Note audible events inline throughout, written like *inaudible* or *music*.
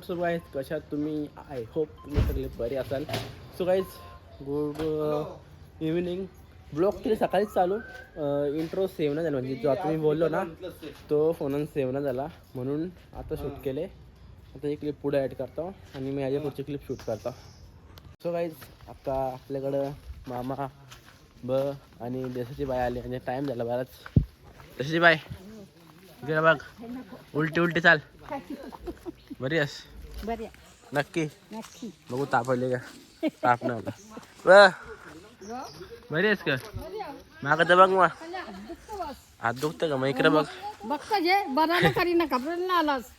WhatsApp guys कशात तुम्ही? I hope तुम्ही सगळे बरे असाल. So guys good evening blog तरी सकाळीच चालू. इंट्रो सेव्ह नाही झाला. म्हणजे जो आता मी बोललो ना तो फोनून सेव्ह नाही झाला. म्हणून आता शूट केले. आता ही क्लिप पुढे ॲड करतो. आणि मी याच्या पुढची क्लिप शूट करतो. सो गाईज आता आपल्याकडं मामा ब आणि देसाची बाय आली. म्हणजे टाईम झाला बराच. देसाची बाय इकडे बघ. उलटी उलटी चाल. बरी आहेस? बऱ्या नक्की? नक्की. बघू तापवले का? ताप नाही आला. ब बरी आहेस का? मागं तर बघ मग हात दुखतं का? मग इकडे बघ. बघता जे बरा करी ना घाबरून ना आलास.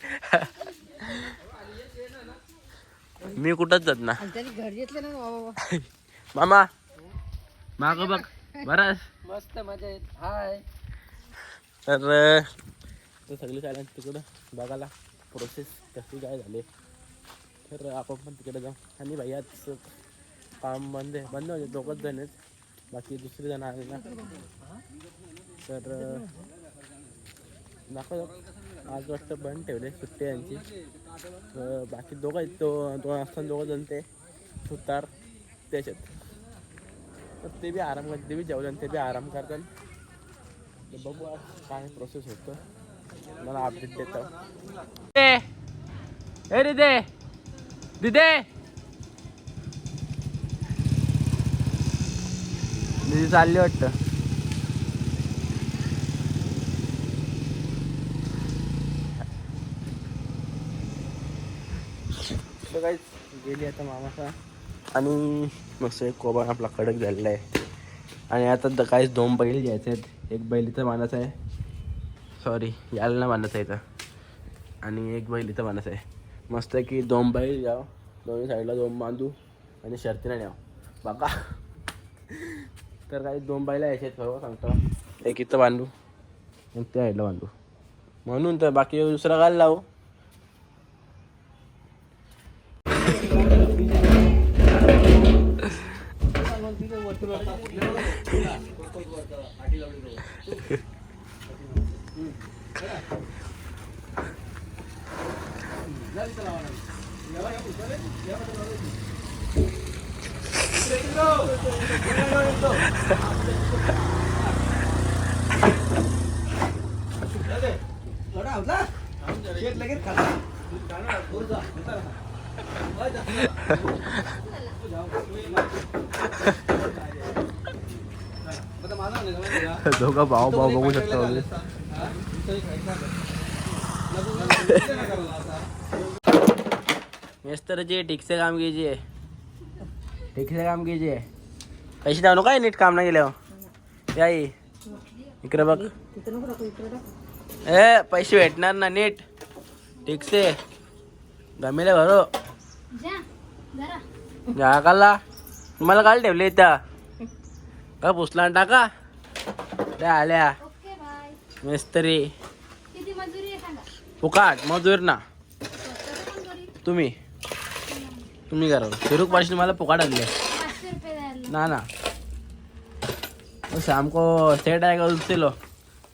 मी कुठंच जात ना. आणि तरी घरी येतले ना बाबा मामा. मागं बघ. बरास मस्त मजा येत हाय. तर तर सगळी काय तिकडं बघायला. प्रोसेस कसे काय झाले? तर आपण पण तिकडे जाऊ. आणि भैयाच काम बंद आहे. बंद म्हणजे दोघंच जण आहेत. बाकी दुसरे जण आले ना. तर दाखव आज वाजता बंद ठेवले सुट्टी यांची तर बाकी दोघं आहेत. तो दोन असताना दोघं जण ते सुतार त्याच्यात तर ते बी आराम करतात. ते बी जेवले ते बी आराम करतात. बघू काय प्रोसेस होतं. मला अपडेट देतो. ए दिदे. दिदे. दिदी चालली वाटतं. guys, गेली आता मामाचा. आणि मस्त एक कोबा आपला कडक झालेला आहे. आणि आता द- काहीच दोन बैल घ्यायचे आहेत. एक बैल इथं मानाचं आहे. सॉरी याला मानाचं आहे इथं. आणि एक बैल इथं मानाचं आहे. मस्त आहे की दोन बैल घ्याव दोन्ही साईडला दोन बांधू आणि शर्तीनं न्याव. बाका तर काही दोन बैला यायचे आहेत सर्व सांगतो. एक इथं बांधू. आणि त्या साईडला बांधू. म्हणून तर बाकी दुसरा घाल लावू? दोघं भाऊ भाऊ बघू शकतो मिस्त्रचे ठीकसे काम कीजिए। ठीकसे काम कीजिए। पैसे द्या नको काय नीट काम नाही केलं याई इकडे बघ. ए पैसे भेटणार ना नीट. ठीकसे गमेले भरो. जा जरा जा काला. तुम्हाला काल ठेवले इथं. का पुसला टाका? त्या आल्या. मिस्त्री. किती मजुरी आहे सांगा? फुकाट मजूर ना. तुम्ही. तुम्ही करा. फिरूक पाचशे मला पोकाट आणले. ना ना. सामको शाम सेट आएगा उनसे लो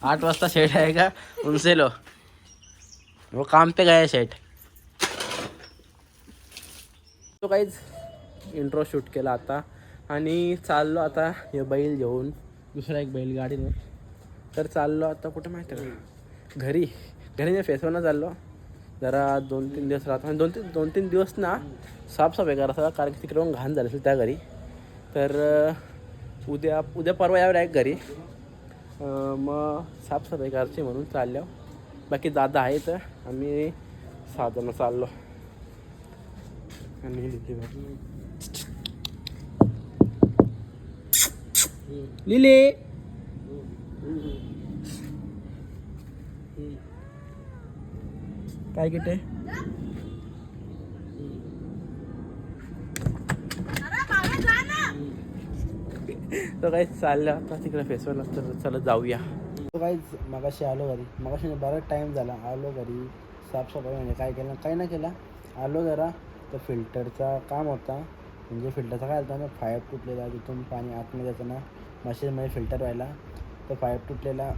आठ वाजता सेट आएगा उनसे लो वो हो, काम पे गया सेट. तो काहीच इंट्रो शूट केला आता. आणि चाललो आता हे बैल घेऊन. दुसरा एक बैल गाडीने तर चाललो आता कुठं माहिती आहे घरी. घरी मी फेसवरनं चाललो. जरा दोन तीन दिवस राहतो. आणि दोन तीन दोन तीन दिवस ना साफसफाई करायचा कारण की तिकडे घाण झाली असेल त्या घरी. तर उद्या उद्या परवा यावर आहे घरी. मग साफसफाई करायची म्हणून चाललो. बाकी दादा आहेत आम्ही सहा जण चाललो. आणि लिले! काय किटे तर काही चाललं आता तिकडे फेस्टिवल तर चला जाऊया. तो काही मगाशी आलो घरी. मगाशी बराच टाईम झाला. आलो घरी. साफसफाई म्हणजे काय केलं? काही नाही केलं. आलो जरा. तर फिल्टरचा काम होता. म्हणजे फिल्टरचा काय होता ना पाईप तुटलेला तिथून पाणी आतमध्ये जातं ना मशीनमध्ये फिल्टर व्हायला. तर पाईप तुटलेला.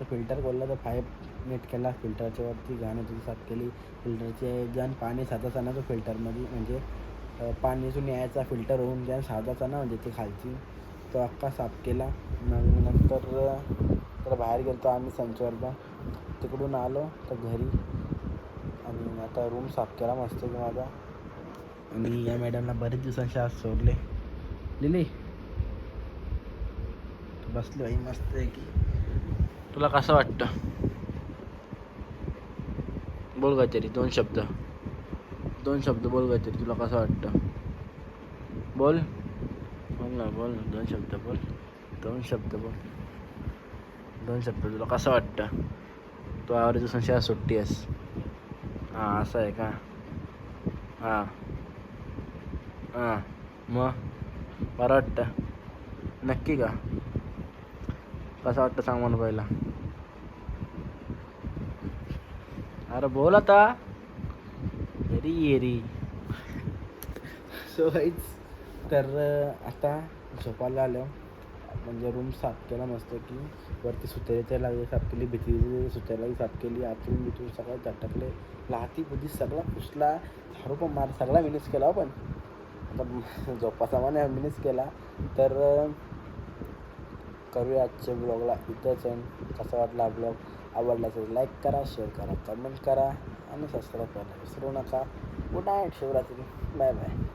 तर फिल्टर खोलला. तर पाईप नेट केला फिल्टरच्या वरती घाण तुझी साफ केली. फिल्टरचे ज्यान पाणी साधाचा ना तो फिल्टरमध्ये म्हणजे अ, पाणीतून यायचा फिल्टर होऊन ज्या साधाचा ना म्हणजे ती खालची तो अख्खा साफ केला. मग नंतर तर बाहेर गेलो आम्ही संचवरला. तिकडून आलो तर घरी. आणि आता रूम साफ केला मस्त की माझा. आणि या मॅडमला बरेच दिवसांचे आज सोडले. लिली बसली बाई मस्त आहे की तुला कसं वाटतं? बोल काहीतरी दोन शब्द. दोन शब्द बोल काहीतरी तुला कसं वाटतं? बोल. बोल ना बोल ना दोन शब्द बोल. दोन शब्द बोल. दोन शब्द तुला कसं वाटतं? तू आवडे दिवसांची आज सुट्टी आहेस. हां असं आहे का? हां. हां. मग? बरं वाटतं. नक्की का? कसं वाटतं सांग मला पहिला. अरे बोल आता. येरी येरी. सो गाईज तर आता झोपायला आलो. म्हणजे रूम साफ केला मस्त की. वरती सुतेऱ्याच्या लागले साफ केली भीती सुतेऱ्याला साफ केली. आतून बितून सगळं झटकले. लाती बुद्धी सगळा पुसला. झाडू पण मार सगळा मिनिस केला हो पण. आता *laughs* झोपाचा माने मिनिस केला. तर करूया आजच्या ब्लॉगला इथंच आहे कसा वाटला ब्लॉग आवडला तर लाईक करा शेअर करा कमेंट करा आणि सबस्क्राईब करायला विसरू नका. Good night Shivratri. Bye bye